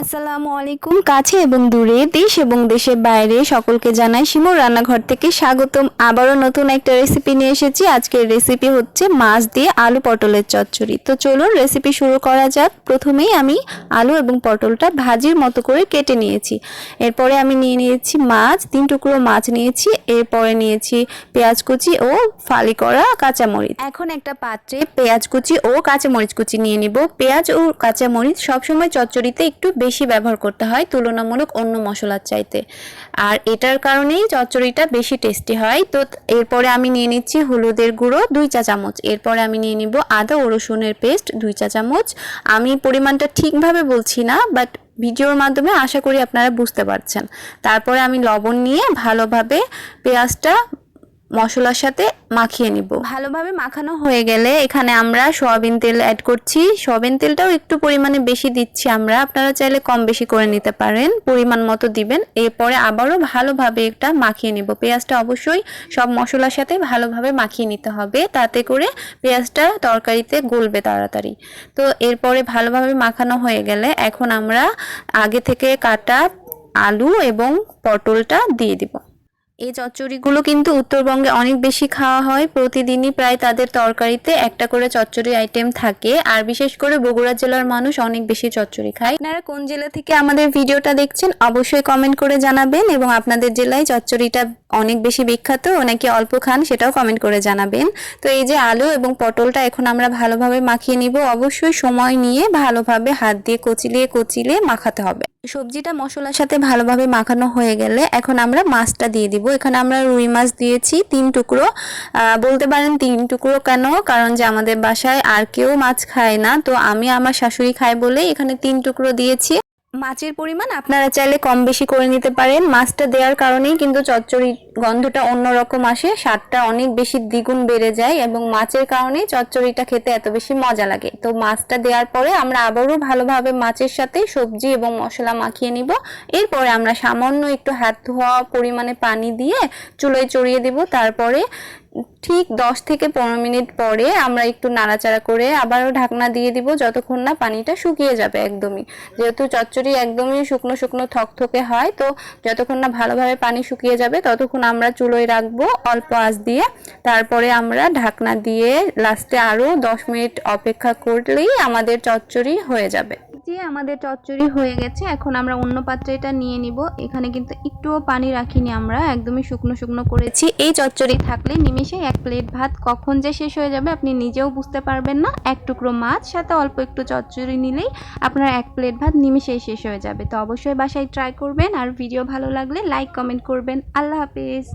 আসসালামু আলাইকুম, কাছে এবং দূরে, দেশ এবং দেশের বাইরে সকলকে জানাই শিমুর রান্নাঘর থেকে স্বাগতম। আবারও নতুন একটা রেসিপি নিয়ে এসেছি। আজকের রেসিপি হচ্ছে মাছ দিয়ে আলু পটলের চচ্চড়ি। তো চলুন রেসিপি শুরু করা যাক। প্রথমেই আমি আলু এবং পটলটা ভাজির মতো করে কেটে নিয়েছি। এরপরে আমি নিয়ে নিয়েছি মাছ, তিন টুকরো মাছ নিয়েছি। এরপরে নিয়েছি পেঁয়াজ কুচি ও ফালি করা কাঁচামরিচ। এখন একটা পাত্রে পেঁয়াজ কুচি ও কাঁচামরিচ কুচি নিয়ে নিব। পেঁয়াজ ও কাঁচামরিচ সবসময় চচ্চড়িতে একটু বেশি ব্যবহার করতে হয় তুলনামূলক অন্য মশলার চাইতে। আর এটার কারণেই চচ্চড়িটা বেশি টেস্টি হয়। তো এরপরে আমি নিয়ে নিচ্ছি হলুদের গুঁড়ো দুই চা চামচ। এরপরে আমি নিয়ে নিব আদা ও রসুনের পেস্ট দুই চা চামচ। আমি পরিমাণটা ঠিকভাবে বলছি না বাট ভিডিওর মাধ্যমে আশা করি আপনারা বুঝতে পারছেন। তারপরে আমি লবণ নিয়ে ভালোভাবে পেঁয়াজটা মশলার সাথে মাখিয়ে নিব। ভালোভাবে মাখানো হয়ে গেলে এখানে আমরা সয়াবিন তেল অ্যাড করছি। সয়াবিন তেলটাও একটু পরিমাণে বেশি দিচ্ছি আমরা। আপনারা চাইলে কম বেশি করে নিতে পারেন। পরিমাণ মতো দিবেন। এরপরে আবারও ভালোভাবে একটা মাখিয়ে নিব। পেঁয়াজটা অবশ্যই সব মশলার সাথে ভালোভাবে মাখিয়ে নিতে হবে। তাতে করে পেঁয়াজটা তরকারিতে গলবে তাড়াতাড়ি। তো এরপরে ভালোভাবে মাখানো হয়ে গেলে এখন আমরা আগে থেকে কাটা আলু এবং পটলটা দিয়ে দিব। এই চচ্চড়িগুলো কিন্তু উত্তরবঙ্গে অনেক বেশি খাওয়া হয়। প্রতিদিনই প্রায় তাদের তরকারিতে একটা করে চচ্চড়ি আইটেম থাকে। আর বিশেষ করে বগুড়া জেলার মানুষ অনেক বেশি চচ্চড়ি খায়। আপনারা কোন জেলা থেকে আমাদের ভিডিওটা দেখছেন, অবশ্যই কমেন্ট করে জানাবেন এবং আপনাদের জেলায় চচ্চড়িটা অনেক বেশি বিখ্যাত নাকি অল্প খান সেটাও কমেন্ট করে জানাবেন। তো এই যে আলু এবং পটলটা এখন আমরা ভালোভাবে মাখিয়ে নিব। অবশ্যই সময় নিয়ে ভালোভাবে হাত দিয়ে কচিলিয়ে কচিলিয়ে মাখাতে হবে। সবজিটা মশলার সাথে ভালোভাবে মাখানো হয়ে গেলে এখন আমরা মাছটা দিয়ে দিব। এখানে আমরা রুই মাছ দিয়েছি, তিন টুকরো। বলতে পারেন তিন টুকরো কেন? কারণ যে আমাদের বাসায় আর কেউ মাছ খায় না। তো আমি আমার শাশুড়ি খাই বলে এখানে তিন টুকরো দিয়েছি। মাছের পরিমাণ আপনারা চাইলে কম বেশি করে নিতে পারেন। মাছটা দেওয়ার কারণেই কিন্তু চচ্চড়ি গন্ধটা অন্যরকম আসে, স্বাদটা অনেক বেশি দ্বিগুণ বেড়ে যায় এবং মাছের কারণেই চচ্চড়িটা খেতে এত বেশি মজা লাগে। তো মাছটা দেওয়ার পরে আমরা আবারও ভালোভাবে মাছের সাথে সবজি এবং মশলা মাখিয়ে নিব। এরপরে আমরা সামান্য একটু হাত ধোয়া পরিমাণে পানি দিয়ে চুলোয় চড়িয়ে দিব। তারপরে ঠিক দশ থেকে পনেরো মিনিট পরে আমরা একটু নাড়াচাড়া করে আবারও ঢাকনা দিয়ে দিব যতক্ষণ না পানিটা শুকিয়ে যাবে একদমই। যেহেতু চচ্চড়ি একদমই শুকনো শুকনো থকথকে হয়, তো যতক্ষণ না ভালোভাবে পানি শুকিয়ে যাবে ততক্ষণ আমরা চুলোয় রাখব অল্প আঁচ দিয়ে। তারপরে আমরা ঢাকনা দিয়ে লাস্টে আরও দশ মিনিট অপেক্ষা করলেই আমাদের চচ্চড়ি হয়ে যাবে। যে আমাদের চচ্চড়ি হয়ে গেছে। এখন আমরা অন্য পাত্রে এটা নিয়ে নিব। এখানে কিন্তু একটুও পানি রাখিনি আমরা। একদমই শুকনো শুকনো করেছি। এই চচ্চড়ি থাকলে নিমেষে এক প্লেট ভাত কখন যে শেষ হয়ে যাবে আপনি নিজেও বুঝতে পারবেন না। এক টুকরো মাছ, সাথে অল্প একটু চচ্চড়ি নিলেই আপনার এক প্লেট ভাত নিমেষেই শেষ হয়ে যাবে। তো অবশ্যই বাসায় ট্রাই করবেন। আর ভিডিও ভালো লাগলে লাইক, কমেন্ট করবেন। আল্লাহ হাফিজ।